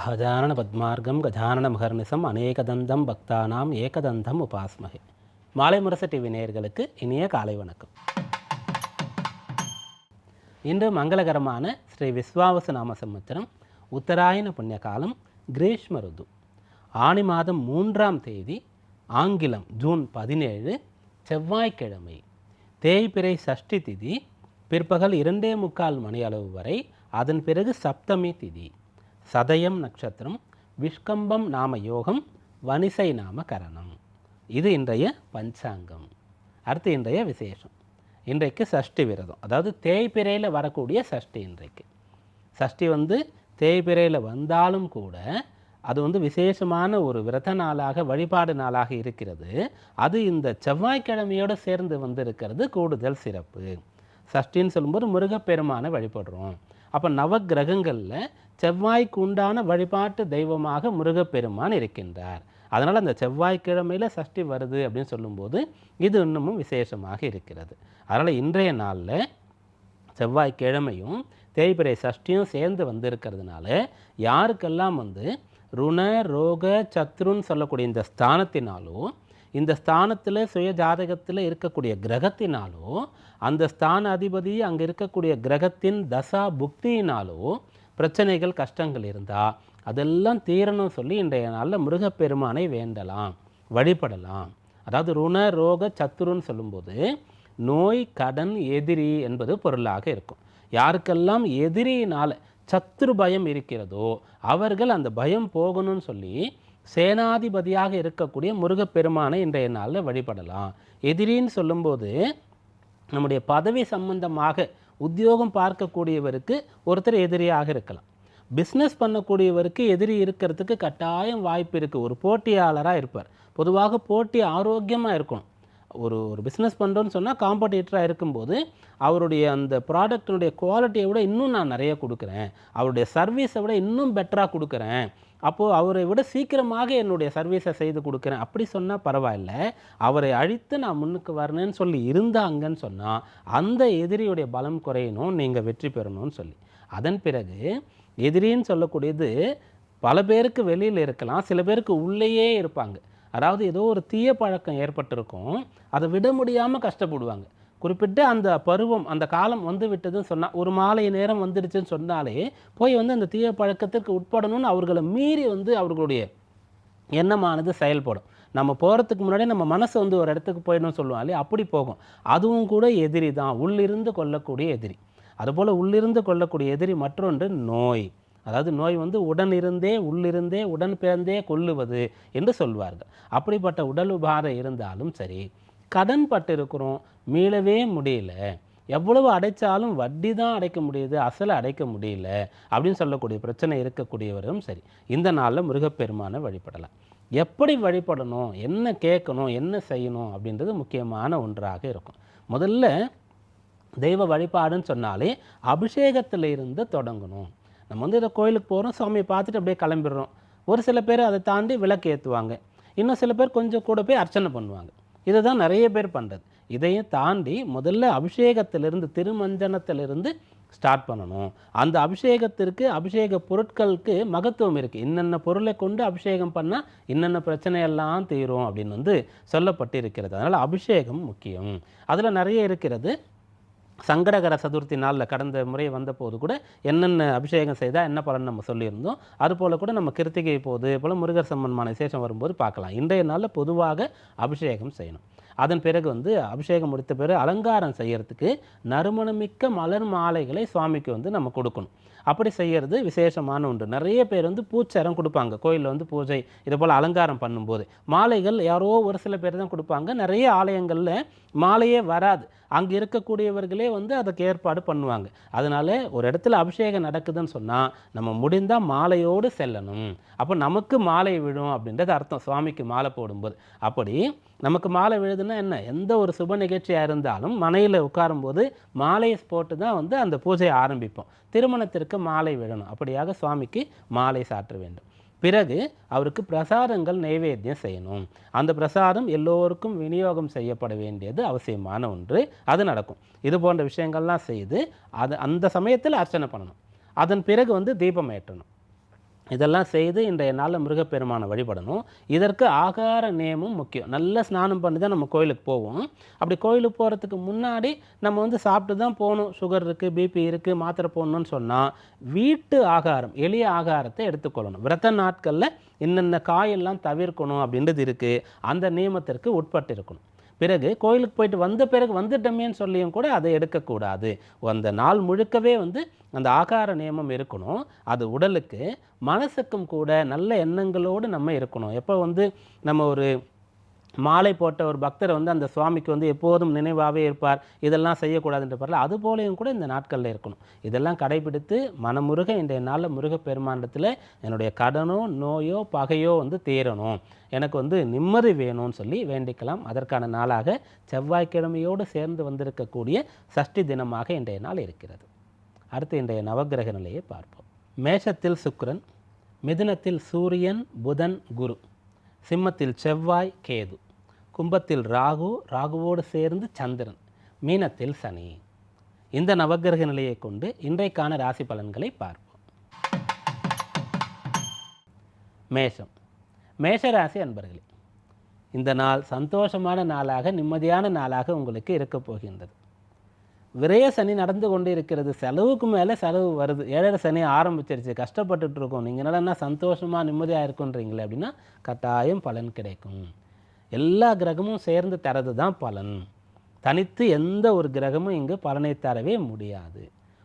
அகஜானன பத்மார்க்கம் கஜானன மகர்நிசம் அநேகதந்தம் பக்தானாம் ஏகதந்தம் உபாஸ்மகே மாலை முரசு டிவி நேயர்களுக்கு இனிய காலை வணக்கம். இன்று மங்களகரமான ஸ்ரீ விஸ்வாவசு நாம சமுத்திரம் உத்தராயண புண்ணிய காலம் கிரீஷ்ம ருது. ஆணி மாதம் மூன்றாம் தேதி ஆங்கிலம் ஜூன் பதினேழு செவ்வாய்க்கிழமை. தேய்பிறை சஷ்டி திதி பிற்பகல் இரண்டே முக்கால் மணி அளவு வரை அதன் பிறகு சப்தமி திதி. சதயம் நட்சத்திரம் விஷ்கம்பம் நாம யோகம் வனிசை நாம கரணம். இது இன்றைய பஞ்சாங்கம். அடுத்து இன்றைய விசேஷம். இன்றைக்கு சஷ்டி விரதம். அதாவது தேய்பிரையில் வரக்கூடிய சஷ்டி இன்றைக்கு. சஷ்டி வந்து தேய்பிரையில் வந்தாலும் கூட அது வந்து விசேஷமான ஒரு விரத நாளாக வழிபாடு நாளாக இருக்கிறது. அது இந்த செவ்வாய்க்கிழமையோடு சேர்ந்து வந்திருக்கிறது. கூடுதல் சிறப்பு. சஷ்டின்னு சொல்லும்போது முருகப்பெருமானை வழிபடுறோம். அப்போ நவக்கிரகங்களில் செவ்வாய்க்கு உண்டான வழிபாட்டு தெய்வமாக முருகப்பெருமான் இருக்கின்றார். அதனால் அந்த செவ்வாய்க்கிழமையில் சஷ்டி வருது அப்படின்னு சொல்லும்போது இது இன்னமும் விசேஷமாக இருக்கிறது. அதனால் இன்றைய நாளில் செவ்வாய்க்கிழமையும் தேய்பிறை சஷ்டியும் சேர்ந்து வந்திருக்கிறதுனால யாருக்கெல்லாம் வந்து ருண ரோக சத்ருன்னு சொல்லக்கூடிய இந்த ஸ்தானத்தினாலோ இந்த ஸ்தானத்தில் சுய ஜாதகத்தில் இருக்கக்கூடிய கிரகத்தினாலோ அந்த ஸ்தான அதிபதி அங்கே இருக்கக்கூடிய கிரகத்தின் தசா புக்தியினாலோ பிரச்சனைகள் கஷ்டங்கள் இருந்தால் அதெல்லாம் தீரணும் சொல்லி இன்றைய நாளில் முருகப்பெருமானை வேண்டலாம் வழிபடலாம். அதாவது ருண ரோக சத்துருன்னு சொல்லும்போது நோய் கடன் எதிரி என்பது பொருளாக இருக்கும். யாருக்கெல்லாம் எதிரியினால் சத்ரு பயம் இருக்கிறதோ அவர்கள் அந்த பயம் போகணும்னு சொல்லி சேனாதிபதியாக இருக்கக்கூடிய முருகப்பெருமானை இன்றைய நாளில் வழிபடலாம். எதிரின்னு சொல்லும்போது நம்முடைய பதவி சம்பந்தமாக உத்தியோகம் பார்க்கக்கூடியவருக்கு ஒருத்தர் எதிரியாக இருக்கலாம். பிஸ்னஸ் பண்ணக்கூடியவருக்கு எதிரி இருக்கிறதுக்கு கட்டாயம் வாய்ப்பு இருக்குது ஒரு போட்டியாளராக இருப்பார். பொதுவாக போட்டி ஆரோக்கியமாக இருக்கணும். ஒரு ஒரு பிஸ்னஸ் பண்ணுறோன்னு சொன்னால் காம்படிட்டராக இருக்கும்போது அவருடைய அந்த ப்ராடக்டினுடைய குவாலிட்டியை விட இன்னும் நான் நிறைய கொடுக்குறேன். அவருடைய சர்வீஸை விட இன்னும் பெட்டராக கொடுக்குறேன். அப்போது அவரை விட சீக்கிரமாக என்னுடைய சர்வீஸை செய்து கொடுக்குறேன். அப்படி சொன்னால் பரவாயில்ல. அவரை அழித்து நான் முன்னுக்கு வரணும்னு சொல்லி இருந்தாங்கன்னு சொன்னால் அந்த எதிரியுடைய பலம் குறையணும் நீங்கள் வெற்றி பெறணும்னு சொல்லி. அதன் பிறகு எதிரின்னு சொல்லக்கூடியது பல பேருக்கு வெளியில் இருக்கலாம் சில பேருக்கு உள்ளேயே இருப்பாங்க. அதாவது ஏதோ ஒரு தீய பழக்கம் ஏற்பட்டிருக்கும். அதை விட முடியாமல் கஷ்டப்படுவாங்க. குறிப்பிட்டு அந்த பருவம் அந்த காலம் வந்து விட்டதுன்னு சொன்னால் ஒரு மாலை நேரம் வந்துடுச்சுன்னு சொன்னாலே போய் வந்து அந்த தீய பழக்கத்திற்கு உட்படணும்னு அவர்களை மீறி வந்து அவர்களுடைய எண்ணமானது செயல்படும். நம்ம போகிறதுக்கு முன்னாடி நம்ம மனசு வந்து ஒரு இடத்துக்கு போயிடணும்னு சொல்லுவோம் இல்லையா அப்படி போகும். அதுவும் கூட எதிரி தான் உள்ளிருந்து கொல்லக்கூடிய எதிரி. அதுபோல் உள்ளிருந்து கொல்லக்கூடிய எதிரி மற்றொன்று நோய். அதாவது நோய் வந்து உடனிருந்தே உள்ளிருந்தே உடன் பிறந்தே கொல்லுவது என்று சொல்வார்கள். அப்படிப்பட்ட உடல் உபாதை இருந்தாலும் சரி கடன் பட்டு இருக்கிறோம் மீளவே முடியல. எவ்வளவு அடைச்சாலும் வட்டி தான் அடைக்க முடியுது அசலை அடைக்க முடியல அப்படின்னு சொல்லக்கூடிய பிரச்சனை இருக்கக்கூடியவரும் சரி. இந்த நாளில் முருகப்பெருமானை வழிபடலாம். எப்படி வழிபடணும் என்ன கேட்கணும் என்ன செய்யணும் அப்படின்றது முக்கியமான ஒன்றாக இருக்கும். முதல்ல தெய்வ வழிபாடுன்னு சொன்னாலே அபிஷேகத்தில் இருந்து தொடங்கணும். நம்ம வந்து இதை கோயிலுக்கு போகிறோம் சாமியை பார்த்துட்டு அப்படியே கிளம்பிடுறோம். ஒரு சில பேர் அதை தாண்டி விளக்கு ஏற்றுவாங்க இன்னும் சில பேர் கொஞ்சம் கூட போய் அர்ச்சனை பண்ணுவாங்க. இதை தான் நிறைய பேர் பண்ணுறது இதையும் தாண்டி முதல்ல அபிஷேகத்திலிருந்து திருமஞ்சனத்திலிருந்து ஸ்டார்ட் பண்ணணும். அந்த அபிஷேகத்திற்கு அபிஷேக பொருட்களுக்கு மகத்துவம் இருக்குது இன்னென்ன பொருளை கொண்டு அபிஷேகம் பண்ணால் இன்னென்ன பிரச்சனையெல்லாம் தீரும் அப்படின்னு வந்து சொல்லப்பட்டு இருக்கிறது அதனால் அபிஷேகம் முக்கியம். அதில் நிறைய இருக்கிறது. சங்கடகர சதுர்த்தி நாளில் கடந்த முறை வந்தபோது கூட என்னென்ன அபிஷேகம் செய்தால் என்ன பலன் நம்ம சொல்லியிருந்தோம். அதுபோல் கூட நம்ம கிருத்திகை போது போல் முருகர் சம்பந்தமான விசேஷம் வரும்போது பார்க்கலாம். இன்றைய நாளில் பொதுவாக அபிஷேகம் செய்யணும். அதன் பிறகு வந்து அபிஷேகம் முடித்த பிறகு அலங்காரம் செய்கிறதுக்கு நறுமணமிக்க மலர் மாலைகளை சுவாமிக்கு வந்து நம்ம கொடுக்கணும். அப்படி செய்கிறது விசேஷமான ஒன்று. நிறைய பேர் வந்து பூச்சரம் கொடுப்பாங்க. கோயிலில் வந்து பூஜை இது போல் அலங்காரம் பண்ணும்போது. மாலைகள் யாரோ ஒரு சில பேர் தான் கொடுப்பாங்க. நிறைய ஆலயங்களில் மாலையே வராது. அங்கே இருக்கக்கூடியவர்களே வந்து அதுக்கு ஏற்பாடு பண்ணுவாங்க. அதனால் ஒரு இடத்துல அபிஷேகம் நடக்குதுன்னு சொன்னால் நம்ம முடிந்தால் மாலையோடு செல்லணும். அப்போ நமக்கு மாலை விழும் அப்படின்றது அர்த்தம். சுவாமிக்கு மாலை போடும்போது. அப்படி நமக்கு மாலை விழுதுன்னா என்ன? எந்த ஒரு சுப நிகழ்ச்சியாக இருந்தாலும் மனையில் உட்காரும்போது மாலையை போட்டு தான் வந்து அந்த பூஜையை ஆரம்பிப்போம். திருமணத்திற்கு மாலை விழணும். அப்படியாக சுவாமிக்கு மாலை சாற்ற வேண்டும். பிறகு அவருக்கு பிரசாதங்கள் நைவேத்தியம் செய்யணும். அந்த பிரசாதம் எல்லோருக்கும் விநியோகம் செய்யப்பட வேண்டியது அவசியமான ஒன்று. அது நடக்கும். இது போன்ற விஷயங்கள்லாம் செய்து அது அந்த சமயத்தில் அர்ச்சனை பண்ணணும். அதன் பிறகு வந்து தீபம் ஏற்றணும். இதெல்லாம் செய்து இன்றைய நாளில் முருகப்பெருமானை வழிபடணும். இதற்கு ஆகார நேமும் முக்கியம். நல்ல ஸ்நானம் பண்ணி தான் நம்ம கோயிலுக்கு போவோம். அப்படி கோயிலுக்கு போகிறதுக்கு முன்னாடி நம்ம வந்து சாப்பிட்டு தான் போகணும். சுகர் இருக்குது பிபி இருக்குது மாத்திரை போடணும்னு சொன்னால் வீட்டு ஆகாரம் எளிய ஆகாரத்தை எடுத்துக்கொள்ளணும். விரத நாட்களில் இன்னென்ன காயெல்லாம் தவிர்க்கணும் அப்படின்றது இருக்குது அந்த நியமத்திற்கு உட்பட்டு இருக்கணும் பிறகு கோயிலுக்கு போயிட்டு வந்த பிறகு வந்துட்டோமேன்னு சொல்லியும் கூட அதை எடுக்கக்கூடாது. அந்த நாள் முழுக்கவே வந்து அந்த ஆகார நியமம் இருக்கணும். அது உடலுக்கு மனசுக்கும் கூட நல்ல எண்ணங்களோடு நம்ம இருக்கணும். எப்போ வந்து நம்ம ஒரு மாலை போட்ட ஒரு பக்தர் வந்து அந்த சுவாமிக்கு வந்து எப்போதும் நினைவாகவே இருப்பார் இதெல்லாம் செய்யக்கூடாதுன்ற பரல அது போலையும் கூட இந்த நாட்களில் இருக்கணும். இதெல்லாம் கடைபிடித்து மனமுருக இன்றைய நாளில் முருகப்பெருமாண்டத்தில் என்னுடைய கடனோ நோயோ பகையோ வந்து தீரணும் எனக்கு வந்து நிம்மதி வேணும்னு சொல்லி வேண்டிக்கலாம். அதற்கான நாளாக செவ்வாய்க்கிழமையோடு சேர்ந்து வந்திருக்கக்கூடிய சஷ்டி தினமாக இன்றைய நாள் இருக்கிறது. அடுத்து இன்றைய நவக்கிரக நிலையை பார்ப்போம். மேஷத்தில் சுக்ரன் மிதுனத்தில் சூரியன் புதன் குரு. சிம்மத்தில் செவ்வாய் கேது. கும்பத்தில் ராகு ராகுவோடு சேர்ந்து சந்திரன். மீனத்தில் சனி. இந்த நவக்கிரக நிலையை கொண்டு இன்றைக்கான ராசி பலன்களை பார்ப்போம். மேஷம். மேஷ ராசி அன்பர்களே இந்த நாள் சந்தோஷமான நாளாக நிம்மதியான நாளாக உங்களுக்கு இருக்கப் போகின்றது. விரய சனி நடந்து கொண்டு இருக்கிறது செலவுக்கு மேலே செலவு வருது. ஏழரை சனி ஆரம்பிச்சிருச்சு. கஷ்டப்பட்டுட்டு இருக்கோம் நீங்கள் என்ன சந்தோஷமாக நிம்மதியாக இருக்குன்றீங்களே அப்படின்னா கட்டாயம் பலன் கிடைக்கும். எல்லா கிரகமும் சேர்ந்து தரது தான் பலன். தனித்து எந்த ஒரு கிரகமும் இங்கு பலனை தரவே முடியாது.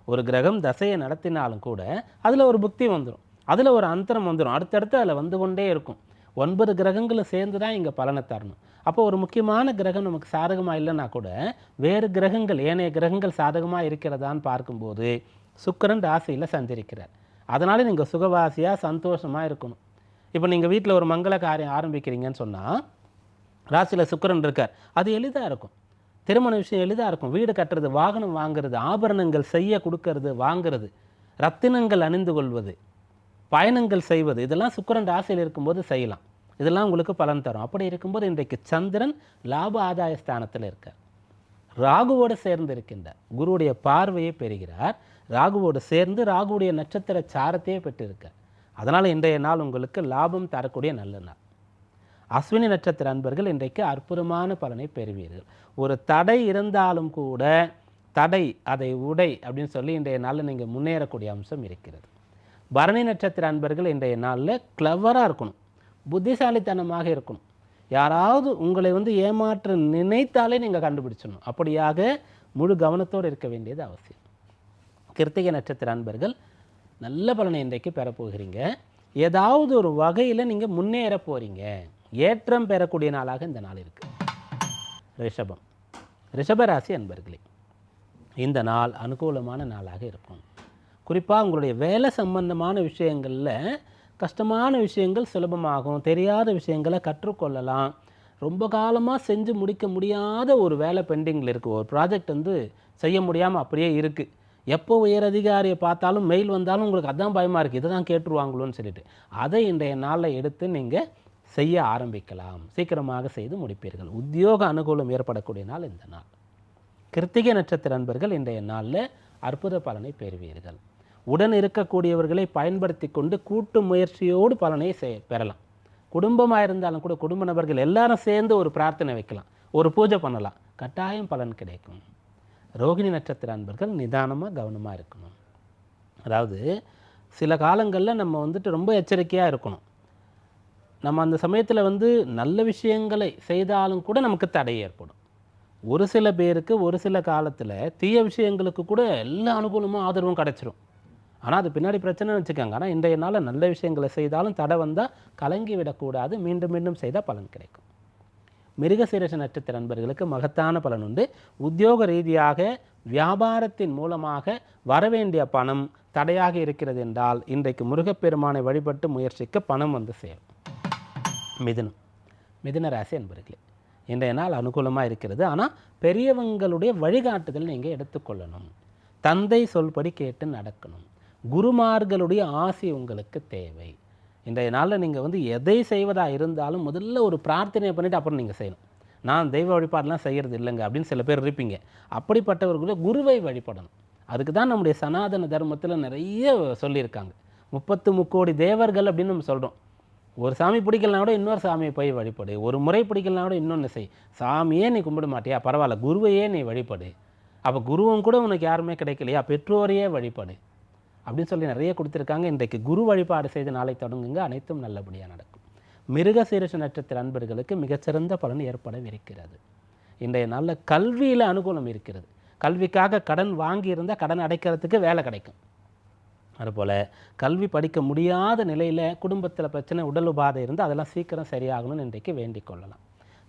ஒரு கிரகம் தசையை நடத்தினாலும் கூட அதில் ஒரு புக்தி வந்துடும் அதில் ஒரு அந்தரம் வந்துடும் அடுத்தடுத்து அதில் வந்து கொண்டே இருக்கும். ஒன்பது கிரகங்களும் சேர்ந்து தான் இங்கே பலனை தரணும். அப்போ ஒரு முக்கியமான கிரகம் நமக்கு சாதகமாக இல்லைன்னா கூட வேறு கிரகங்கள் ஏனைய கிரகங்கள் சாதகமாக இருக்கிறதான்னு பார்க்கும்போது சுக்கரன் ராசியில் சஞ்சரிக்கிறார். அதனால் நீங்கள் சுகவாசியாக சந்தோஷமாக இருக்கணும். இப்போ நீங்கள் வீட்டில் ஒரு மங்கள காரியம் ஆரம்பிக்கிறீங்கன்னு சொன்னால் ராசியில் சுக்கிரன் இருக்கார். அது எளிதாக இருக்கும். திருமண விஷயம் எளிதாக இருக்கும். வீடு கட்டுறது வாகனம் வாங்குறது ஆபரணங்கள் செய்ய கொடுக்கறது வாங்குறது ரத்தினங்கள் அணிந்து கொள்வது பயணங்கள் செய்வது இதெல்லாம் சுக்கிரன் ராசியில் இருக்கும்போது செய்யலாம். இதெல்லாம் உங்களுக்கு பலன் தரும். அப்படி இருக்கும்போது இன்றைக்கு சந்திரன் லாப ஆதாய ஸ்தானத்தில் இருக்கார். ராகுவோடு சேர்ந்து இருக்கின்றார். குருவுடைய பார்வையை பெறுகிறார். ராகுவோடு சேர்ந்து ராகுவுடைய நட்சத்திர சாரத்தையே பெற்றிருக்கார். அதனால் இன்றைய நாள் உங்களுக்கு லாபம் தரக்கூடிய நல்ல நாள். அஸ்வினி நட்சத்திர அன்பர்கள் இன்றைக்கு அற்புதமான பலனை பெறுவீர்கள். ஒரு தடை இருந்தாலும் கூட தடை அதை உடை அப்படின்னு சொல்லி இன்றைய நாளில் நீங்கள் முன்னேறக்கூடிய அம்சம் இருக்கிறது. பரணி நட்சத்திர அன்பர்கள் இன்றைய நாளில் கிளவராக இருக்கணும். புத்திசாலித்தனமாக இருக்கணும். யாராவது உங்களை வந்து ஏமாற்ற நினைத்தாலே நீங்கள் கண்டுபிடிச்சிடணும். அப்படியாக முழு கவனத்தோடு இருக்க வேண்டியது அவசியம். கிருத்திகை நட்சத்திர அன்பர்கள் நல்ல பலனை இன்றைக்கு பெறப்போகிறீங்க. ஏதாவது ஒரு வகையில் நீங்கள் முன்னேற போகிறீங்க ஏற்றம் பெறக்கூடிய நாளாக இந்த நாள் இருக்குது ரிஷபம். ரிஷபராசி அன்பர்களே இந்த நாள் அனுகூலமான நாளாக இருக்கும். குறிப்பாக உங்களுடைய வேலை சம்பந்தமான விஷயங்களில் கஷ்டமான விஷயங்கள் சுலபமாகும் தெரியாத விஷயங்களை கற்றுக்கொள்ளலாம். ரொம்ப காலமாக செஞ்சு முடிக்க முடியாத ஒரு வேலை பெண்டிங்கில் இருக்குது ஒரு ப்ராஜெக்ட் வந்து செய்ய முடியாமல் அப்படியே இருக்குது எப்போ உயர் அதிகாரியை பார்த்தாலும் மெயில் வந்தாலும் உங்களுக்கு அதான் பயமாக இருக்குது இதை தான் கேட்டுருவாங்களோன்னு சொல்லிட்டு. அதை இன்றைய நாளில் எடுத்து நீங்கள் செய்ய ஆரம்பிக்கலாம். சீக்கிரமாக செய்து முடிப்பீர்கள். உத்தியோக அனுகூலம் ஏற்படக்கூடிய நாள் இந்த நாள். கிருத்திகை நட்சத்திர நண்பர்கள் இன்றைய நாளில் அற்புத பலனை பெறுவீர்கள். உடன் இருக்கக்கூடியவர்களை பயன்படுத்தி கொண்டு கூட்டு முயற்சியோடு பலனை செய் பெறலாம். குடும்பமாக இருந்தாலும் கூட குடும்ப நபர்கள் எல்லாரும் சேர்ந்து ஒரு பிரார்த்தனை வைக்கலாம். ஒரு பூஜை பண்ணலாம். கட்டாயம் பலன் கிடைக்கும். ரோகிணி நட்சத்திர அன்பர்கள் நிதானமாக கவனமாக இருக்கணும். அதாவது சில காலங்களில் நம்ம வந்துட்டு ரொம்ப எச்சரிக்கையாக இருக்கணும். நம்ம அந்த சமயத்தில் வந்து நல்ல விஷயங்களை செய்தாலும் கூட நமக்கு தடை ஏற்படும். ஒரு சில பேருக்கு ஒரு சில காலத்தில் தீய விஷயங்களுக்கு கூட எல்லா அனுகூலமும் ஆதரவும் கிடச்சிரும். ஆனால் அது பின்னாடி பிரச்சனை வச்சுக்கோங்க. ஆனால் இன்றைய நாளில் நல்ல விஷயங்களை செய்தாலும் தடை வந்தால் கலங்கி விடக்கூடாது. மீண்டும் மீண்டும் செய்தால் பலன் கிடைக்கும். மிருகசீரச நட்சத்திர நண்பர்களுக்கு மகத்தான பலன் உண்டு. உத்தியோக ரீதியாக வியாபாரத்தின் மூலமாக வரவேண்டிய பணம் தடையாக இருக்கிறது என்றால் இன்றைக்கு முருகப்பெருமானை வழிபட்டு முயற்சிக்க பணம் வந்து சேரும். மிதுனம். மிதுன ராசி என்பர்களே இன்றைய நாள் அனுகூலமாக இருக்கிறது. ஆனால் பெரியவங்களுடைய வழிகாட்டுதல் நீங்கள் எடுத்துக்கொள்ளணும். தந்தை சொல்படி கேட்டு நடக்கணும். குருமார்களுடைய ஆசை உங்களுக்கு தேவை. இன்றைய நாளில் நீங்கள் வந்து எதை செய்வதாக இருந்தாலும் முதல்ல ஒரு பிரார்த்தனை பண்ணிவிட்டு அப்புறம் நீங்கள் செய்யணும். நான் தெய்வ வழிபாடெலாம் செய்கிறது இல்லைங்க அப்படின்னு சில பேர் இருப்பீங்க. அப்படிப்பட்டவர்களுடைய குருவை வழிபடணும். அதுக்கு தான் நம்முடைய சனாதன தர்மத்தில் நிறைய சொல்லியிருக்காங்க. முப்பத்து முக்கோடி தேவர்கள் அப்படின்னு நம்ம சொல்கிறோம் ஒரு சாமி பிடிக்கலனா கூட இன்னொரு சாமியை போய் வழிபடு. ஒரு முறை பிடிக்கலனா கூட இன்னொன்று செய். சாமியே நீ கும்பிட மாட்டியா? பரவாயில்ல குருவையே நீ வழிபடு. அப்போ குருவும் கூட உனக்கு யாருமே கிடைக்கலையா? பெற்றோரையே வழிபடு. அப்படின்னு சொல்லி நிறைய கொடுத்துருக்காங்க. இன்றைக்கு குரு வழிபாடு செய்து நாளை தொடங்குங்க. அனைத்தும் நல்லபடியாக நடக்கும். மிருக சீரச நட்சத்திர அன்பர்களுக்கு மிகச்சிறந்த பலன் ஏற்படவிருக்கிறது. இன்றைய நல்ல கல்வியில் அனுகூலம் இருக்கிறது. கல்விக்காக கடன் வாங்கியிருந்தால் கடன் அடைக்கிறதுக்கு வேலை கிடைக்கும். அதுபோல் கல்வி படிக்க முடியாத நிலையில் குடும்பத்தில் பிரச்சனை உடல் உபாதை இருந்தால் அதெல்லாம் சீக்கிரம் சரியாகணும்னு இன்றைக்கு வேண்டிக் கொள்ளலாம்.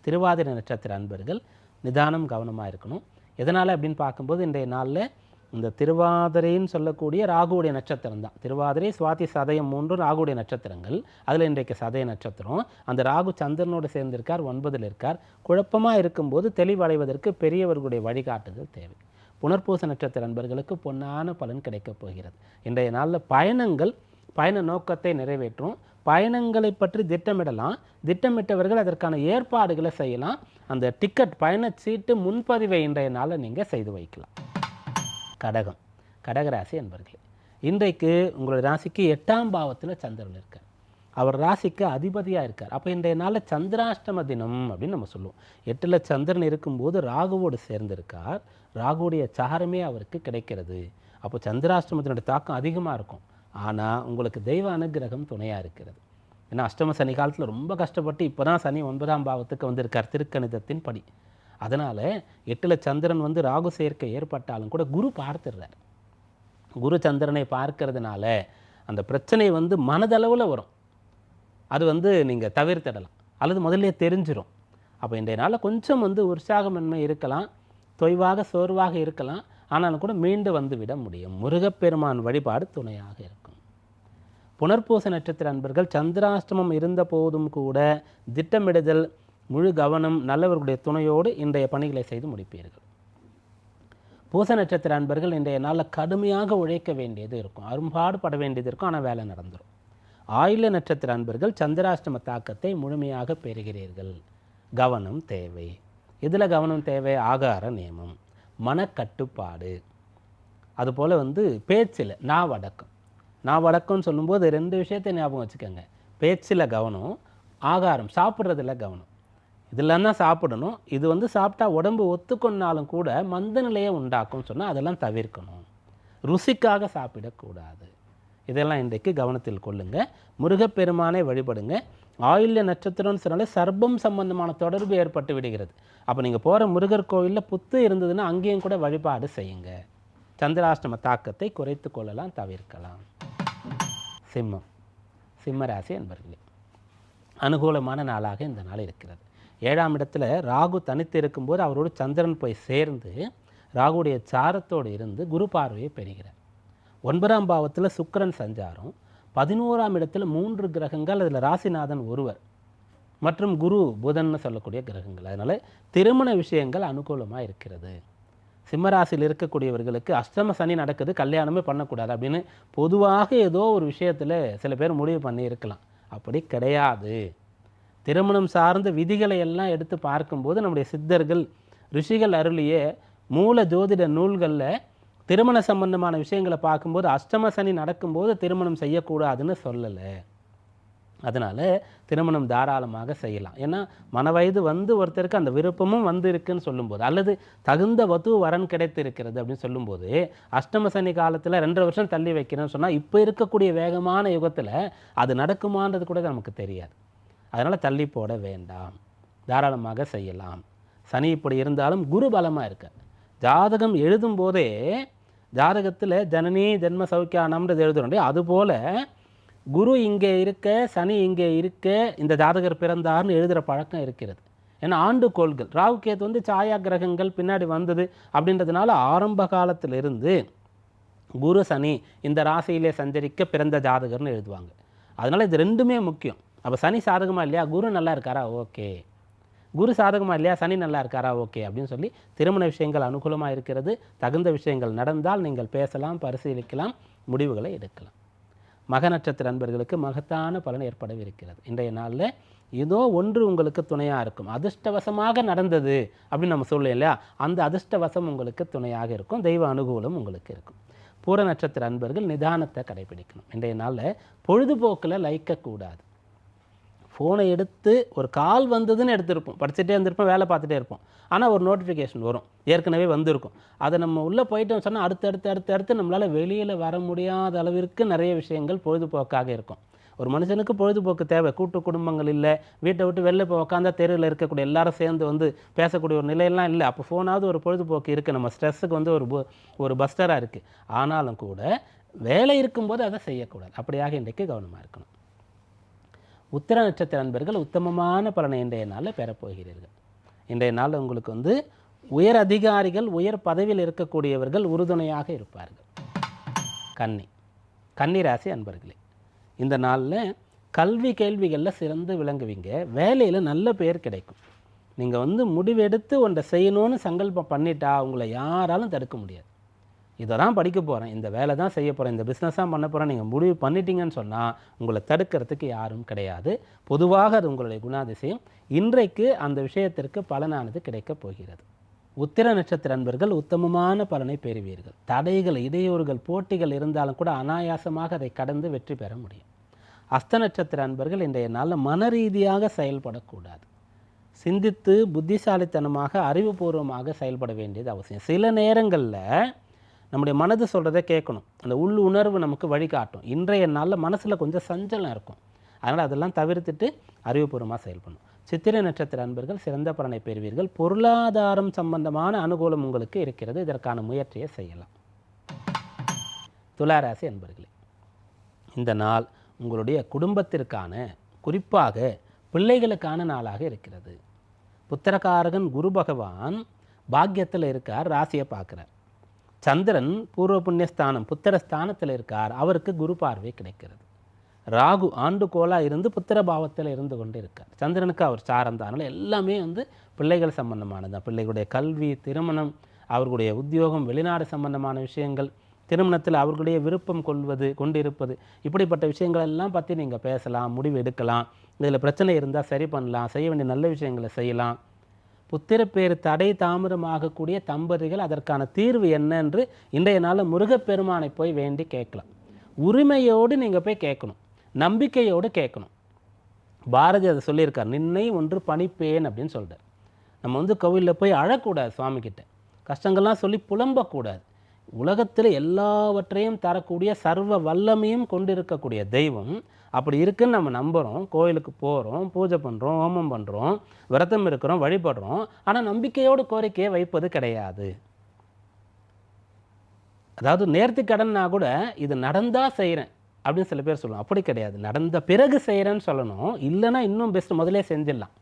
திருவாதிரை நட்சத்திர அன்பர்கள் நிதானம் கவனமாக இருக்கணும். எதனால் அப்படின்னு பார்க்கும்போது இன்றைய நாளில் இந்த திருவாதிரைன்னு சொல்லக்கூடிய ராகுவுடைய நட்சத்திரம் தான். திருவாதிரை சுவாதி சதயம் மூன்று ராகுவுடைய நட்சத்திரங்கள். அதில் இன்றைக்கு சதய நட்சத்திரம். அந்த ராகு சந்திரனோடு சேர்ந்திருக்கார் ஒன்பதில் இருக்கார். குழப்பமாக இருக்கும்போது தெளிவடைவதற்கு பெரியவர்களுடைய வழிகாட்டுதல் தேவை. புனர்பூச நட்சத்திர நண்பர்களுக்கு பொன்னான பலன் கிடைக்கப் போகிறது. இன்றைய நாளில் பயணங்கள் பயண நோக்கத்தை நிறைவேற்றும். பயணங்களை பற்றி திட்டமிடலாம். திட்டமிட்டவர்கள் அதற்கான ஏற்பாடுகளை செய்யலாம். அந்த டிக்கெட் பயணச்சீட்டு முன்பதிவை இன்றைய நாளில் நீங்கள் செய்து வைக்கலாம். கடகம் கடகராசி என்பர்களே. இன்றைக்கு உங்களுடைய ராசிக்கு எட்டாம் பாவத்தில் சந்திரன் இருக்கார். அவர் ராசிக்கு அதிபதியாக இருக்கார். அப்போ இன்றைய நாளில் சந்திராஷ்டம தினம் அப்படின்னு நம்ம சொல்லுவோம். எட்டில் சந்திரன் இருக்கும்போது ராகுவோடு சேர்ந்திருக்கார். ராகுவுடைய சாரமே அவருக்கு கிடைக்கிறது. அப்போ சந்திராஷ்டமத்தினுடைய தாக்கம் அதிகமாக இருக்கும். ஆனால் உங்களுக்கு தெய்வ அனுகிரகம் துணையாக இருக்கிறது. ஏன்னா அஷ்டம சனி காலத்தில் ரொம்ப கஷ்டப்பட்டு இப்போ தான் சனி ஒன்பதாம் பாவத்துக்கு வந்திருக்கார். திருக்கணிதத்தின் படி. அதனால் எட்டில் சந்திரன் வந்து ராகு சேர்க்கை ஏற்பட்டாலும் கூட குரு பார்த்துடுறார். குரு சந்திரனை பார்க்கறதுனால அந்த பிரச்சனை வந்து மனதளவில் வரும். அது வந்து நீங்கள் தவிர்த்திடலாம். அல்லது முதல்ல தெரிஞ்சிடும் அப்போ இன்றைய நாளில் கொஞ்சம் வந்து உற்சாகமின்மை இருக்கலாம். தொய்வாக சோர்வாக இருக்கலாம். ஆனாலும் கூட மீண்டு வந்து விட முடியும். முருகப்பெருமான் வழிபாடு துணையாக இருக்கும். புனர்பூச நட்சத்திர அன்பர்கள் சந்திராஷ்டமம் இருந்த போதும் கூட திட்டமிடுதல் முழு கவனம் நல்லவர்களுடைய துணையோடு இன்றைய பணிகளை செய்து முடிப்பீர்கள். பூச நட்சத்திர அன்பர்கள் இன்றைய நாளில் கடுமையாக உழைக்க வேண்டியது இருக்கும். அரும்பாடுபட வேண்டியது இருக்கும். ஆனால் வேலை நடந்துடும் ஆயுள நட்சத்திர அன்பர்கள் சந்திராஷ்டம தாக்கத்தை முழுமையாக பெறுகிறீர்கள். கவனம் தேவை. இதில் கவனம் தேவை? ஆகார நியமம் மனக்கட்டுப்பாடு. அதுபோல் வந்து பேச்சில் நான் வடக்கம் நான் வடக்கம்னு சொல்லும்போது ரெண்டு விஷயத்தை ஞாபகம் வச்சுக்கோங்க. பேச்சில் கவனம் ஆகாரம் சாப்பிட்றதுல கவனம். இதெல்லாம் தான் சாப்பிடணும். இது வந்து சாப்பிட்டா உடம்பு ஒத்துக்கொண்டாலும் கூட மந்த நிலையை உண்டாக்கும்னு சொன்னால் அதெல்லாம் தவிர்க்கணும். ருசிக்காக சாப்பிடக்கூடாது. இதெல்லாம் இன்றைக்கு கவனத்தில் கொள்ளுங்கள் முருகப்பெருமானை வழிபடுங்க. ஆயுள்ய நட்சத்திரம்னு சொன்னாலே சர்பம் சம்பந்தமான தொடர்பு ஏற்பட்டு விடுகிறது. அப்போ நீங்கள் போகிற முருகர் கோவிலில் புத்து இருந்ததுன்னா அங்கேயும் கூட வழிபாடு செய்யுங்க. சந்திராஷ்டம தாக்கத்தை குறைத்து கொள்ளலாம் தவிர்க்கலாம். சிம்மம். சிம்ம ராசி என்பர்களே அனுகூலமான நாளாக இந்த நாள் இருக்கிறது. ஏழாம் இடத்துல ராகு தனித்து இருக்கும்போது அவரோடு சந்திரன் போய் சேர்ந்து ராகுடைய சாரத்தோடு இருந்து குரு பார்வையை பெறுகிறார். ஒன்பதாம் பாவத்தில் சுக்கரன் சஞ்சாரம். பதினோராம் இடத்துல மூன்று கிரகங்கள் அதில் ராசிநாதன் ஒருவர் மற்றும் குரு புதன்னு சொல்லக்கூடிய கிரகங்கள். அதனால் திருமண விஷயங்கள் அனுகூலமாக இருக்கிறது. சிம்மராசியில் இருக்கக்கூடியவர்களுக்கு அஷ்டம சனி நடக்குது கல்யாணமே பண்ணக்கூடாது அப்படின்னு பொதுவாக ஏதோ ஒரு விஷயத்தில் சில பேர் முடிவு பண்ணியிருக்கலாம். அப்படி கிடையாது. திருமணம் சார்ந்த விதிகளை எல்லாம் எடுத்து பார்க்கும்போது நம்முடைய சித்தர்கள் ரிஷிகள் அருளிய மூல ஜோதிட நூல்களில் திருமண சம்பந்தமான விஷயங்களை பார்க்கும்போது அஷ்டம சனி நடக்கும்போது திருமணம் செய்யக்கூடாதுன்னு சொல்லலை. அதனால் திருமணம் தாராளமாக செய்யலாம். ஏன்னா மனவயது வந்து ஒருத்தருக்கு அந்த விருப்பமும் வந்து இருக்குன்னு சொல்லும்போது அல்லது தகுந்த வது வரன் கிடைத்திருக்கிறது அப்படின்னு சொல்லும்போது அஷ்டம சனி காலத்தில் ரெண்டரை வருஷம் தள்ளி வைக்கிறேன்னு சொன்னால் இப்போ இருக்கக்கூடிய வேகமான யுகத்தில் அது நடக்குமான்றது கூட நமக்கு தெரியாது. அதனால் தள்ளி போட வேண்டாம். தாராளமாக செய்யலாம். சனி இப்படி இருந்தாலும் குரு பலமாக இருக்க. ஜாதகம் எழுதும் போதே ஜாதகத்தில் ஜனனி ஜென்ம சௌக்கியானம்ன்றது எழுதுறோம் அதுபோல் குரு இங்கே இருக்க சனி இங்கே இருக்க இந்த ஜாதகர் பிறந்தார்னு எழுதுகிற பழக்கம் இருக்கிறது. ஏன்னா ஆண்டு கோள்கள். ராகு கேது வந்து சாயா கிரகங்கள் பின்னாடி வந்தது அப்படின்றதுனால ஆரம்ப காலத்திலிருந்து குரு சனி இந்த ராசியிலே சஞ்சரிக்க பிறந்த ஜாதகர்னு எழுதுவாங்க. அதனால் இது ரெண்டுமே முக்கியம். அப்போ சனி சாதகமாக இல்லையா? குரு நல்லா இருக்காரா? ஓகே. குரு சாதகமா இல்லையா? சனி நல்லா இருக்காரா? ஓகே அப்படின்னு சொல்லி திருமண விஷயங்கள் அனுகூலமாக இருக்கிறது தகுந்த விஷயங்கள் நடந்தால் நீங்கள் பேசலாம் பரிசீலிக்கலாம் முடிவுகளை எடுக்கலாம். மக நட்சத்திர அன்பர்களுக்கு மகத்தான பலன் ஏற்படவிருக்கிறது. இன்றைய நாளில் ஏதோ ஒன்று உங்களுக்கு துணையாக இருக்கும். அதிர்ஷ்டவசமாக நடந்தது அப்படின்னு நம்ம சொல்லுவோம் இல்லையா? அந்த அதிர்ஷ்டவசம் உங்களுக்கு துணையாக இருக்கும். தெய்வ அனுகூலம் உங்களுக்கு இருக்கும். பூர நட்சத்திர அன்பர்கள் நிதானத்தை கடைபிடிக்கணும். இன்றைய நாளில் பொழுதுபோக்கில் லைக்கக்கூடாது ஃபோனை எடுத்து ஒரு கால் வந்ததுன்னு எடுத்திருப்போம். படிச்சுட்டே இருந்திருப்போம் வேலை பார்த்துட்டே இருப்போம். ஆனால் ஒரு நோட்டிஃபிகேஷன் வரும். ஏற்கனவே வந்திருக்கும். அதை நம்ம உள்ளே போயிட்டோம் சொன்னால் அடுத்து அடுத்து அடுத்து அடுத்து நம்மளால் வெளியில் வர முடியாத அளவிற்கு நிறைய விஷயங்கள் பொழுதுபோக்காக இருக்கும். ஒரு மனுஷனுக்கு பொழுதுபோக்கு தேவை. கூட்டு குடும்பங்கள் இல்லை. வீட்டை விட்டு வெளில போய் உட்காந்தா தெருவில் இருக்கக்கூடிய எல்லாரும் சேர்ந்து வந்து பேசக்கூடிய ஒரு நிலையெல்லாம் இல்லை. அப்போ ஃபோனாவது ஒரு பொழுதுபோக்கு இருக்குது நம்ம ஸ்ட்ரெஸ்ஸுக்கு வந்து ஒரு ஒரு பஸ்டராக இருக்குது ஆனாலும் கூட வேலை இருக்கும்போது அதை செய்யக்கூடாது. அப்படியாக இன்றைக்கு கவனமாக இருக்கணும். உத்திர நட்சத்திர அன்பர்கள் உத்தமமான பலனை இன்றைய நாளில் பெறப்போகிறீர்கள் இன்றைய நாள் உங்களுக்கு வந்து உயர் அதிகாரிகள் உயர் பதவியில் இருக்கக்கூடியவர்கள் உறுதுணையாக இருப்பார்கள். கன்னி கன்னி ராசி அன்பர்களே இந்த நாளில் கல்வி கேள்விகளில் சிறந்து விளங்குவீங்க. வேலையில் நல்ல பேர் கிடைக்கும். நீங்கள் வந்து முடிவெடுத்து ஒன்றை செய்யணும்னு சங்கல்பம் பண்ணிட்டா உங்களை யாராலும் தடுக்க முடியாது. இதை தான் படிக்க போகிறேன் இந்த வேலை தான் செய்ய போகிறேன் இந்த பிஸ்னஸ் தான் பண்ண போகிறேன் நீங்கள் முடிவு பண்ணிட்டீங்கன்னு சொன்னால் உங்களை தடுக்கிறதுக்கு யாரும் கிடையாது. பொதுவாக அது உங்களுடைய குணாதிசயம். இன்றைக்கு அந்த விஷயத்திற்கு பலனானது கிடைக்கப் போகிறது. உத்திர நட்சத்திர அன்பர்கள் உத்தமமான பலனை பெறுவீர்கள். தடைகள் இடையூறுகள் போட்டிகள் இருந்தாலும் கூட அனாயாசமாக அதை கடந்து வெற்றி பெற முடியும். அஸ்த நட்சத்திர அன்பர்கள் இன்றைய நாளில் மன ரீதியாக செயல்படக்கூடாது. சிந்தித்து புத்திசாலித்தனமாக அறிவுபூர்வமாக செயல்பட வேண்டியது அவசியம். சில நேரங்களில் நம்முடைய மனது சொல்கிறத கேட்கணும். அந்த உள் உணர்வு நமக்கு வழிகாட்டும். இன்றைய நாளில் மனசில் கொஞ்சம் சஞ்சலம் இருக்கும். அதனால் அதெல்லாம் தவிர்த்துட்டு அறிவுபூர்வமாக செயல்படணும். சித்திரை நட்சத்திர அன்பர்கள் சிறந்த பலனை பெறுவீர்கள். பொருளாதாரம் சம்பந்தமான அனுகூலம் உங்களுக்கு இருக்கிறது. இதற்கான முயற்சியை செய்யலாம். துளாராசி அன்பர்களே இந்த நாள் உங்களுடைய குடும்பத்திற்கான குறிப்பாக பிள்ளைகளுக்கான நாளாக இருக்கிறது. புத்திரகாரகன் குரு பகவான் பாக்கியத்தில் இருக்கார் ராசியை பார்க்குறார். சந்திரன் பூர்வ புண்ணியஸ்தானம் புத்திர ஸ்தானத்தில் இருக்கார். அவருக்கு குரு பார்வை கிடைக்கிறது. ராகு ஆண்டுகோலாக இருந்து புத்திர பாவத்தில் இருந்து கொண்டு இருக்கார். சந்திரனுக்கு அவர் சார்ந்தானால எல்லாமே வந்து பிள்ளைகள் சம்மந்தமானதுதான் பிள்ளைகளுடைய கல்வி திருமணம் அவர்களுடைய உத்தியோகம் வெளிநாடு சம்பந்தமான விஷயங்கள் திருமணத்தில் அவர்களுடைய விருப்பம் கொள்வது கொண்டிருப்பது இப்படிப்பட்ட விஷயங்கள் எல்லாம் பற்றி நீங்கள் பேசலாம் முடிவு எடுக்கலாம். இதில் பிரச்சனை இருந்தால் சரி பண்ணலாம். செய்ய வேண்டிய நல்ல விஷயங்களை செய்யலாம். புத்திரப்பேர் தடை தாமதமாகக்கூடிய தம்பதிகள் அதற்கான தீர்வு என்ன என்று இன்றைய நாளில் முருகப்பெருமானை போய் வேண்டி கேட்கலாம். உரிமையோடு நீங்கள் போய் கேட்கணும். நம்பிக்கையோடு கேட்கணும். பாரதி அதை சொல்லியிருக்கார். நின்னை ஒன்று பணிப்பேன் அப்படின்னு சொல்கிறார் நம்ம வந்து கோவிலில் போய் அழக்கூடாது சுவாமிக்கிட்ட கஷ்டங்கள்லாம் சொல்லி புலம்பக்கூடாது. உலகத்தில் எல்லாவற்றையும் தரக்கூடிய சர்வ வல்லமையும் கொண்டிருக்கக்கூடிய தெய்வம். அப்படி இருக்குன்னு நம்ம நம்புகிறோம் கோயிலுக்கு போகிறோம் பூஜை பண்ணுறோம் ஹோமம் பண்ணுறோம் விரதம் இருக்கிறோம் வழிபடுறோம். ஆனால் நம்பிக்கையோடு கோரிக்கையை வைப்பது கிடையாது. அதாவது நேர்த்தி கடன்னா கூட இது நடந்தால் செய்கிறேன் அப்படின்னு சில பேர் சொல்லுவோம் அப்படி கிடையாது. நடந்த பிறகு செய்கிறேன்னு சொல்லணும். இல்லைன்னா இன்னும் பெஸ்ட் முதலே செஞ்சிடலாம்.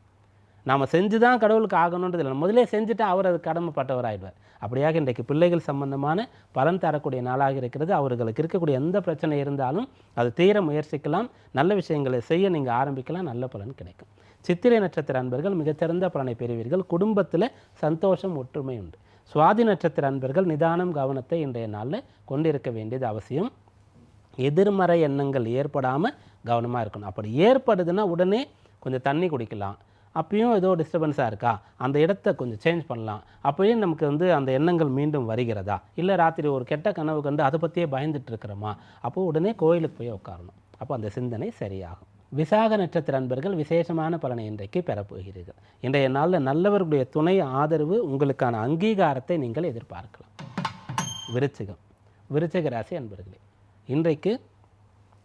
நாம் செஞ்சு தான் கடவுளுக்கு ஆகணுன்றது இல்லை. முதலே செஞ்சுட்டு அவர் அது கடமைப்பட்டவர் ஆயிடுவார் அப்படியாக இன்றைக்கு பிள்ளைகள் சம்பந்தமான பலன் தரக்கூடிய நாளாக இருக்கிறது. அவர்களுக்கு இருக்கக்கூடிய எந்த பிரச்சனை இருந்தாலும் அது தீர முயற்சிக்கலாம். நல்ல விஷயங்களை செய்ய நீங்கள் ஆரம்பிக்கலாம். நல்ல பலன் கிடைக்கும். சித்திரை நட்சத்திர அன்பர்கள் மிகச்சிறந்த பலனை பெறுவீர்கள். குடும்பத்தில் சந்தோஷம் ஒற்றுமை உண்டு. சுவாதி நட்சத்திர அன்பர்கள் நிதானம் கவனத்தை இன்றைய நாளில் கொண்டிருக்க வேண்டியது அவசியம். எதிர்மறை எண்ணங்கள் ஏற்படாமல் கவனமாக இருக்கணும். அப்படி ஏற்படுதுன்னா உடனே கொஞ்சம் தண்ணி குடிக்கலாம். அப்பயும் ஏதோ டிஸ்டர்பன்ஸாக இருக்கா? அந்த இடத்த கொஞ்சம் சேஞ்ச் பண்ணலாம். அப்போயும் நமக்கு வந்து அந்த எண்ணங்கள் மீண்டும் வருகிறதா? இல்லை ராத்திரி ஒரு கெட்ட கனவு கண்டு அதை பற்றியே பயந்துட்டு இருக்கிறோமா? அப்போது உடனே கோயிலுக்கு போய் உட்காரணும். அப்போ அந்த சிந்தனை சரியாகும். விசாக நட்சத்திர அன்பர்கள் விசேஷமான பலனை இன்றைக்கு பெறப்போகிறீர்கள். இன்றைய நாளில் நல்லவர்களுடைய துணை ஆதரவு உங்களுக்கான அங்கீகாரத்தை நீங்கள் எதிர்பார்க்கலாம். விருச்சிகம். விருச்சிக ராசி அன்பர்களே இன்றைக்கு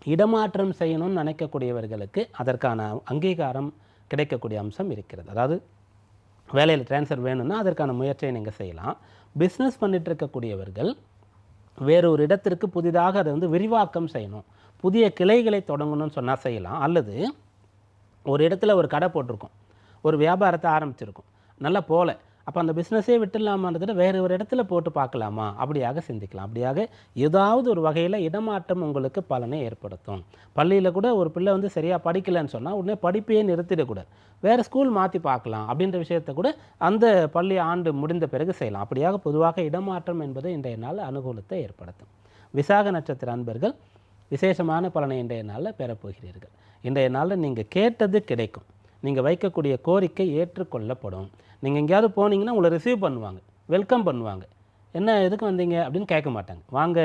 இடமாற்றம் செய்யணும்னு நினைக்கக்கூடியவர்களுக்கு அதற்கான அங்கீகாரம் கிடைக்கக்கூடிய அம்சம் இருக்கிறது. அதாவது வேலையில் ட்ரான்ஸ்ஃபர் வேணும்னா அதற்கான முயற்சியை நீங்கள் செய்யலாம். பிஸ்னஸ் பண்ணிட்டு இருக்கக்கூடியவர்கள் வேறு ஒரு இடத்திற்கு புதிதாக அதை வந்து விரிவாக்கம் செய்யணும். புதிய கிளைகளை தொடங்கணும்னு சொன்னால் செய்யலாம். அல்லது ஒரு இடத்துல ஒரு கடை போட்டிருக்கோம். ஒரு வியாபாரத்தை ஆரம்பிச்சிருக்கோம். நல்லா போகல. அப்போ அந்த பிஸ்னஸே விட்டுடலாமான்றதை வேறு ஒரு இடத்துல போட்டு பார்க்கலாமா? அப்படியாக சிந்திக்கலாம். அப்படியாக ஏதாவது ஒரு வகையில் இடமாற்றம் உங்களுக்கு பலனை ஏற்படுத்தும். பள்ளியில் கூட ஒரு பிள்ளை வந்து சரியாக படிக்கலைன்னு சொன்னால் உடனே படிப்பையே நிறுத்திடக்கூடாது. வேறு ஸ்கூல் மாற்றி பார்க்கலாம் அப்படின்ற விஷயத்தை கூட அந்த பள்ளி ஆண்டு முடிந்த பிறகு செய்யலாம். அப்படியாக பொதுவாக இடமாற்றம் என்பது இன்றைய நாள் அனுகூலத்தை ஏற்படுத்தும். விசாக நட்சத்திர அன்பர்கள் விசேஷமான பலனை இன்றைய நாளில் பெறப்போகிறீர்கள். இன்றைய நாளில் நீங்கள் கேட்டது கிடைக்கும். நீங்கள் வைக்கக்கூடிய கோரிக்கை ஏற்றுக்கொள்ளப்படும். நீங்கள் எங்கேயாவது போனீங்கன்னா உங்களை ரிசீவ் பண்ணுவாங்க வெல்கம் பண்ணுவாங்க. என்ன எதுக்கு வந்தீங்க? அப்படின்னு கேட்க மாட்டாங்க. வாங்க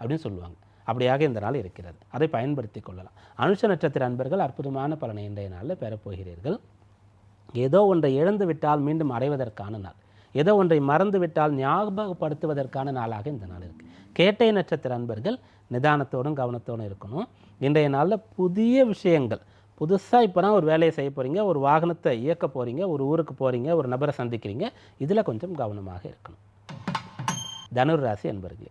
அப்படின்னு சொல்லுவாங்க. அப்படியாக இந்த நாள் இருக்கிறது. அதை பயன்படுத்தி கொள்ளலாம். அனுஷ நட்சத்திர அன்பர்கள் அற்புதமான பலனை இன்றைய நாளில் பெறப்போகிறீர்கள் ஏதோ ஒன்றை இழந்து விட்டால் மீண்டும் அடைவதற்கான நாள். ஏதோ ஒன்றை மறந்து விட்டால் ஞாபகப்படுத்துவதற்கான நாளாக இந்த நாள் இருக்குது கேட்டை நட்சத்திர அன்பர்கள் நிதானத்தோடும் கவனத்தோடும் இருக்கணும். இன்றைய நாளில் புதிய விஷயங்கள் புதுசாக இப்போ தான் ஒரு வேலையை செய்ய போகிறீங்க ஒரு வாகனத்தை இயக்க போகிறீங்க ஒரு ஊருக்கு போகிறீங்க ஒரு நபரை சந்திக்கிறீங்க இதில் கொஞ்சம் கவனமாக இருக்கணும். தனுர் ராசி அன்பர்களே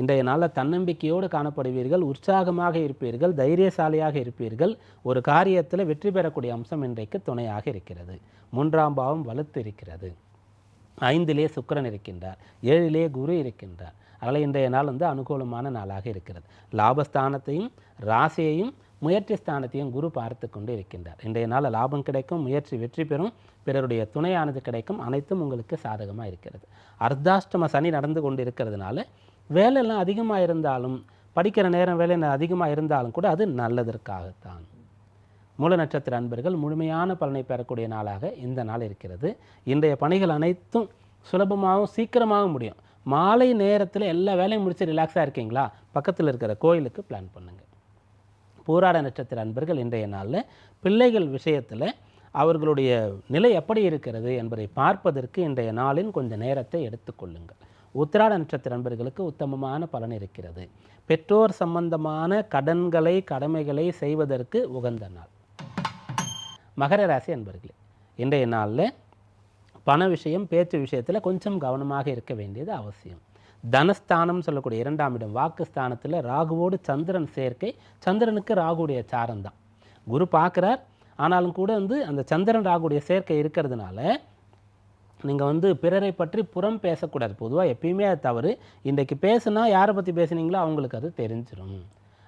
இன்றைய நாளில் தன்னம்பிக்கையோடு காணப்படுவீர்கள் உற்சாகமாக இருப்பீர்கள் தைரியசாலியாக இருப்பீர்கள் ஒரு காரியத்தில் வெற்றி பெறக்கூடிய அம்சம் இன்றைக்கு துணையாக இருக்கிறது. மூன்றாம் பாவம் வலுத்து இருக்கிறது. ஐந்திலே சுக்கரன் இருக்கின்றார் ஏழிலே குரு இருக்கின்றார். அதனால் இன்றைய நாள் வந்து அனுகூலமான நாளாக இருக்கிறது. லாபஸ்தானத்தையும் ராசியையும் முயற்சி ஸ்தானத்தையும் குரு பார்த்து கொண்டு இருக்கின்றார். இன்றைய நாள் லாபம் கிடைக்கும் முயற்சி வெற்றி பெறும் பிறருடைய துணையானது கிடைக்கும் அனைத்தும் உங்களுக்கு சாதகமாக இருக்கிறது. அர்த்தாஷ்டம சனி நடந்து கொண்டு இருக்கிறதுனால வேலையெல்லாம் அதிகமாக இருந்தாலும் படிக்கிற நேரம் வேலை அதிகமாக இருந்தாலும் கூட அது நல்லதற்காகத்தான். மூல நட்சத்திர அன்பர்கள் முழுமையான பலனை பெறக்கூடிய நாளாக இந்த நாள் இருக்கிறது. இன்றைய பணிகள் அனைத்தும் சுலபமாகவும் சீக்கிரமாகவும் முடியும். மாலை நேரத்தில் எல்லா வேலையும் முடிச்சு ரிலாக்ஸாக இருக்கீங்களா? பக்கத்தில் இருக்கிற கோயிலுக்கு பிளான் பண்ணுங்கள் பூராட நட்சத்திர அன்பர்கள் இன்றைய நாளில் பிள்ளைகள் விஷயத்தில் அவர்களுடைய நிலை எப்படி இருக்கிறது என்பதை பார்ப்பதற்கு இன்றைய நாளின் கொஞ்சம் நேரத்தை எடுத்துக்கொள்ளுங்கள் உத்திராட நட்சத்திர அன்பர்களுக்கு உத்தமமான பலன் இருக்கிறது. பெற்றோர் சம்பந்தமான கடன்களை கடமைகளை செய்வதற்கு உகந்த நாள். மகர ராசி அன்பர்களே இன்றைய நாளில் பண விஷயம் பேச்சு விஷயத்தில் கொஞ்சம் கவனமாக இருக்க வேண்டியது அவசியம். தனஸ்தானம் சொல்லக்கூடிய இரண்டாம் இடம் வாக்குஸ்தானத்தில் ராகுவோடு சந்திரன் சேர்க்கை சந்திரனுக்கு ராகுடைய சாரம் தான் குரு பார்க்குறார் ஆனாலும் கூட வந்து அந்த சந்திரன் ராகுடைய சேர்க்கை இருக்கிறதுனால நீங்கள் வந்து பிறரை பற்றி புறம் பேசக்கூடாது. பொதுவாக எப்பயுமே அது தவறு. இன்றைக்கு பேசுனா யாரை பற்றி பேசுனீங்களோ அவங்களுக்கு அது தெரிஞ்சிடும்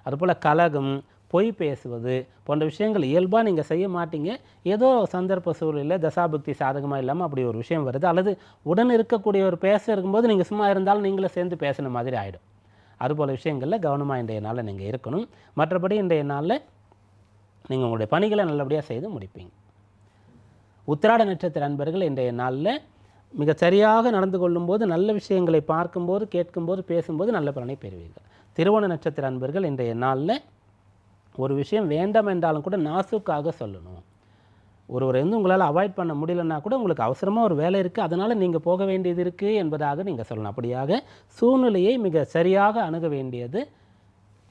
அதுபோல் கலகம் பொய் பேசுவது போன்ற விஷயங்கள் இயல்பாக நீங்கள் செய்ய மாட்டீங்க. ஏதோ சந்தர்ப்ப சூழலில் தசாபக்தி சாதகமாக இல்லாமல் அப்படி ஒரு விஷயம் வருது. அல்லது உடன் இருக்கக்கூடிய ஒரு பேச இருக்கும்போது நீங்கள் சும்மா இருந்தாலும் நீங்களே சேர்ந்து பேசின மாதிரி ஆகிடும் அதுபோல் விஷயங்களில் கவனமாக இன்றைய நாளில் நீங்கள் இருக்கணும். மற்றபடி இன்றைய நாளில் நீங்கள் உங்களுடைய பணிகளை நல்லபடியாக செய்து முடிப்பீங்க. உத்திராட நட்சத்திர அன்பர்கள் இன்றைய நாளில் மிக சரியாக நடந்து கொள்ளும்போது நல்ல விஷயங்களை பார்க்கும்போது கேட்கும்போது பேசும்போது நல்ல பலனை பெறுவீர்கள். திருவோண நட்சத்திர அன்பர்கள் இன்றைய நாளில் ஒரு விஷயம் வேண்டாம் என்றாலும் கூட நாசுக்காக சொல்லணும். ஒருவர் வந்து உங்களால் அவாய்ட் பண்ண முடியலன்னா கூட உங்களுக்கு அவசரமாக ஒரு வேலை இருக்குது அதனால் நீங்கள் போக வேண்டியது இருக்குது என்பதாக நீங்கள் சொல்லணும். அப்படியாக சூழ்நிலையை மிக சரியாக அணுக வேண்டியது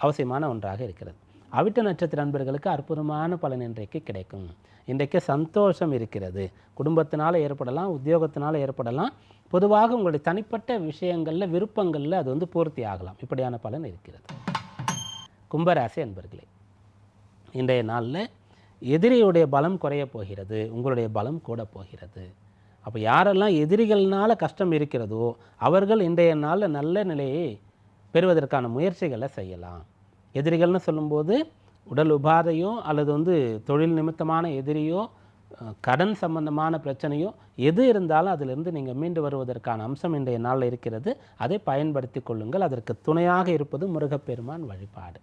அவசியமான ஒன்றாக இருக்கிறது. அவிட்ட நட்சத்திர நண்பர்களுக்கு அற்புதமான பலன் இன்றைக்கு கிடைக்கும். இன்றைக்கு சந்தோஷம் இருக்கிறது. குடும்பத்தினால் ஏற்படலாம் உத்தியோகத்தினால் ஏற்படலாம். பொதுவாக உங்களுடைய தனிப்பட்ட விஷயங்களில் விருப்பங்களில் அது வந்து பூர்த்தி ஆகலாம். இப்படியான பலன் இருக்கிறது. கும்பராசி அன்பர்களே இன்றைய நாளில் எதிரியுடைய பலம் குறைய போகிறது உங்களுடைய பலம் கூட போகிறது. அப்போ யாரெல்லாம் எதிரிகள்னால் கஷ்டம் இருக்கிறதோ அவர்கள் இன்றைய நாளில் நல்ல நிலையை பெறுவதற்கான முயற்சிகளை செய்யலாம். எதிரிகள்னு சொல்லும்போது உடல் உபாதையோ அல்லது வந்து தொழில் நிமித்தமான எதிரியோ கடன் சம்பந்தமான பிரச்சனையோ எது இருந்தாலும் அதிலிருந்து நீங்கள் மீண்டு வருவதற்கான அம்சம் இன்றைய நாளில் இருக்கிறது. அதை பயன்படுத்தி கொள்ளுங்கள். அதற்கு துணையாக இருப்பது முருகப்பெருமான் வழிபாடு.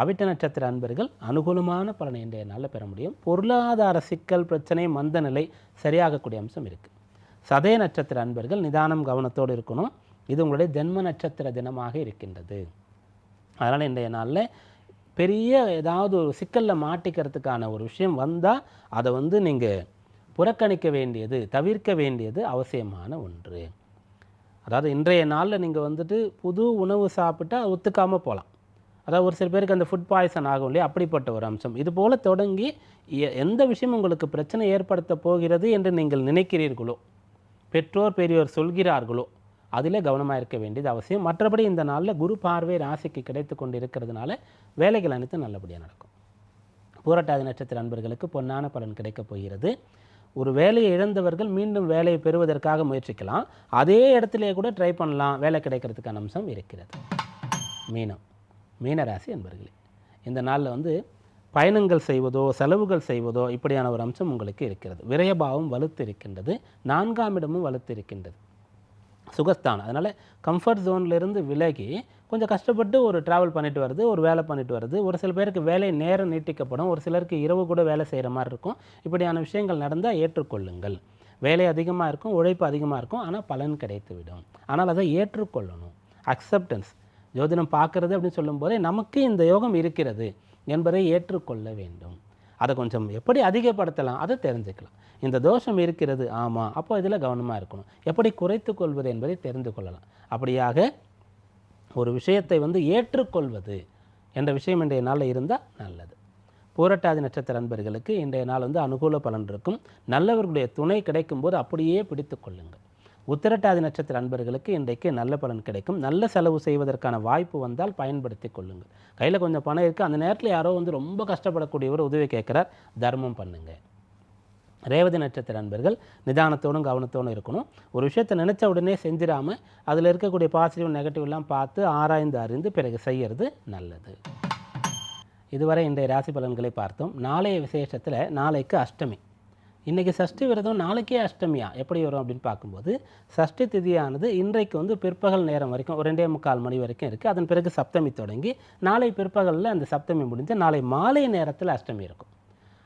அவிட்ட நட்சத்திர அன்பர்கள் அனுகூலமான பலனை இன்றைய நாளில் பெற முடியும். பொருளாதார சிக்கல் பிரச்சனை மந்த நிலை சரியாகக்கூடிய அம்சம் இருக்குது சதய நட்சத்திர அன்பர்கள் நிதானம் கவனத்தோடு இருக்கணும். இது உங்களுடைய ஜென்ம நட்சத்திர தினமாக இருக்கின்றது. அதனால் இன்றைய நாளில் பெரிய ஏதாவது ஒரு சிக்கலில் மாட்டிக்கிறதுக்கான ஒரு விஷயம் வந்தால் அதை வந்து நீங்கள் புறக்கணிக்க வேண்டியது தவிர்க்க வேண்டியது அவசியமான ஒன்று. அதாவது இன்றைய நாளில் நீங்கள் வந்துட்டு புது உணவு சாப்பிட்டா ஒத்துக்காமல் போகலாம். அதாவது ஒரு சில பேருக்கு அந்த ஃபுட் பாய்சன் ஆகும் இல்லையா? அப்படிப்பட்ட ஒரு அம்சம். இது போல் தொடங்கி எ- எந்த விஷயம் உங்களுக்கு பிரச்சனை ஏற்படுத்த போகிறது என்று நீங்கள் நினைக்கிறீர்களோ? பெற்றோர் பெரியோர் சொல்கிறார்களோ? அதில் கவனமாக இருக்க வேண்டியது அவசியம். மற்றபடி இந்த நாளில் குரு பார்வை ராசிக்கு கிடைத்து கொண்டு இருக்கிறதுனால வேலைகள் அனைத்தும் நல்லபடியாக நடக்கும். பூரட்டாதி நட்சத்திர அன்பர்களுக்கு பொன்னான பலன் கிடைக்கப் போகிறது. ஒரு வேலையை இழந்தவர்கள் மீண்டும் வேலையை பெறுவதற்காக முயற்சிக்கலாம். அதே இடத்துலேயே கூட ட்ரை பண்ணலாம். வேலை கிடைக்கிறதுக்கான அம்சம் இருக்கிறது. மீனம். மீனராசி என்பர்களே இந்த நாளில் வந்து பயணங்கள் செய்வதோ செலவுகள் செய்வதோ இப்படியான ஒரு அம்சம் உங்களுக்கு இருக்கிறது. விரயபாவம் வலுத்து இருக்கின்றது நான்காம் இடமும் வலுத்து இருக்கின்றது சுகஸ்தானம். அதனால் கம்ஃபர்ட் இருந்து விலகி கொஞ்சம் கஷ்டப்பட்டு ஒரு ட்ராவல் பண்ணிட்டு வருது ஒரு வேலை பண்ணிட்டு வருது ஒரு சில பேருக்கு வேலை நேரம் நீட்டிக்கப்படும் ஒரு சிலருக்கு இரவு கூட வேலை செய்கிற மாதிரி இருக்கும். இப்படியான விஷயங்கள் நடந்தால் ஏற்றுக்கொள்ளுங்கள். வேலை அதிகமாக இருக்கும் உழைப்பு அதிகமாக இருக்கும் ஆனால் பலன் கிடைத்து விடும் ஆனால் அதை ஏற்றுக்கொள்ளணும். அக்செப்டன்ஸ் ஜோதிடம் பார்க்கறது அப்படின்னு சொல்லும்போதே நமக்கு இந்த யோகம் இருக்கிறது என்பதை ஏற்றுக்கொள்ள வேண்டும். அதை கொஞ்சம் எப்படி அதிகப்படுத்தலாம் அதை தெரிஞ்சுக்கலாம். இந்த தோஷம் இருக்கிறது ஆமாம் அப்போ இதில் கவனமாக இருக்கணும். எப்படி குறைத்து கொள்வது என்பதை தெரிந்து கொள்ளலாம். அப்படியாக ஒரு விஷயத்தை வந்து ஏற்றுக்கொள்வது என்ற விஷயம் இன்றைய நாளில் இருந்தால் நல்லது. பூரட்டாதி நட்சத்திர நண்பர்களுக்கு இன்றைய நாள் வந்து அனுகூல பலன் இருக்கும். நல்லவர்களுடைய துணை கிடைக்கும்போது அப்படியே பிடித்து கொள்ளுங்கள். உத்திரட்டாதி நட்சத்திர அன்பர்களுக்கு இன்றைக்கு நல்ல பலன் கிடைக்கும். நல்ல செலவு செய்வதற்கான வாய்ப்பு வந்தால் பயன்படுத்தி கொள்ளுங்கள். கையில் கொஞ்சம் பணம் இருக்குது அந்த நேரத்தில் யாரோ வந்து ரொம்ப கஷ்டப்படக்கூடியவர் உதவி கேட்குறார். தர்மம் பண்ணுங்கள் ரேவதி நட்சத்திர அன்பர்கள் நிதானத்தோடும் கவனத்தோடும் இருக்கணும். ஒரு விஷயத்தை நினச்ச உடனே செஞ்சிடாமல் அதில் இருக்கக்கூடிய பாசிட்டிவ் நெகட்டிவ்லாம் பார்த்து ஆராய்ந்து அறிந்து பிறகு செய்கிறது நல்லது. இதுவரை இன்றைய ராசி பலன்களை பார்த்தோம். நாளைய விசேஷத்தில் நாளைக்கு அஷ்டமி. இன்றைக்கி சஷ்டி விரதம் நாளைக்கே அஷ்டமியா? எப்படி வரும் அப்படின்னு பார்க்கும்போது சஷ்டி திதியானது இன்றைக்கு வந்து பிற்பகல் நேரம் வரைக்கும் ஒரு ரெண்டே முக்கால் மணி வரைக்கும் இருக்குது அதன் பிறகு சப்தமி தொடங்கி நாளை பிற்பகலில் அந்த சப்தமி முடிஞ்சு நாளை மாலை நேரத்தில் அஷ்டமி இருக்கும்.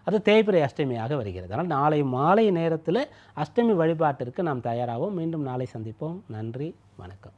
அது தேய்பிரை அஷ்டமியாக வருகிறது. அதனால் நாளை மாலை நேரத்தில் அஷ்டமி வழிபாட்டிற்கு நாம் தயாராகவும் மீண்டும் நாளை சந்திப்போம். நன்றி. வணக்கம்.